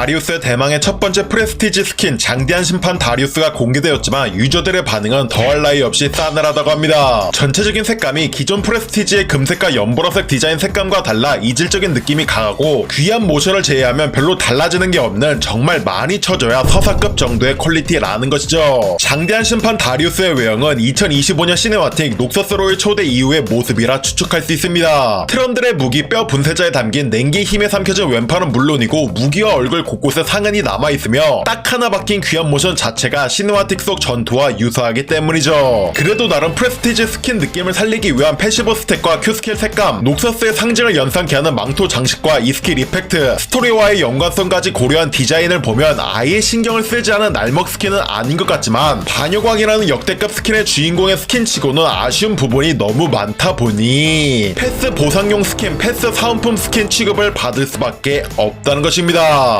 다리우스의 대망의 첫 번째 프레스티지 스킨 장대한 심판 다리우스가 공개되었지만 유저들의 반응은 더할 나위 없이 싸늘하다고 합니다. 전체적인 색감이 기존 프레스티지의 금색과 연보라색 디자인 색감과 달라 이질적인 느낌이 강하고 귀한 모션을 제외하면 별로 달라지는 게 없는 정말 많이 쳐줘야 서사급 정도의 퀄리티라는 것이죠. 장대한 심판 다리우스의 외형은 2025년 시네마틱 녹서스로의 초대 이후의 모습이라 추측할 수 있습니다. 트런들의 무기 뼈 분쇄자에 담긴 냉기 힘에 삼켜진 왼팔은 물론이고 무기와 얼굴 곳곳에 상흔이 남아있으며 딱 하나 박힌 귀한 모션 자체가 시네마틱 속 전투와 유사하기 때문이죠. 그래도 나름 프레스티지 스킨 느낌을 살리기 위한 패시브 스택과 큐 스킬 색감, 녹서스의 상징을 연상케 하는 망토 장식과 이 스킬 이펙트, 스토리와의 연관성까지 고려한 디자인을 보면 아예 신경을 쓰지 않은 날먹 스킨은 아닌 것 같지만 반yo광이라는 역대급 스킨의 주인공의 스킨치고는 아쉬운 부분이 너무 많다 보니 패스 보상용 스킨, 패스 사은품 스킨 취급을 받을 수밖에 없다는 것입니다.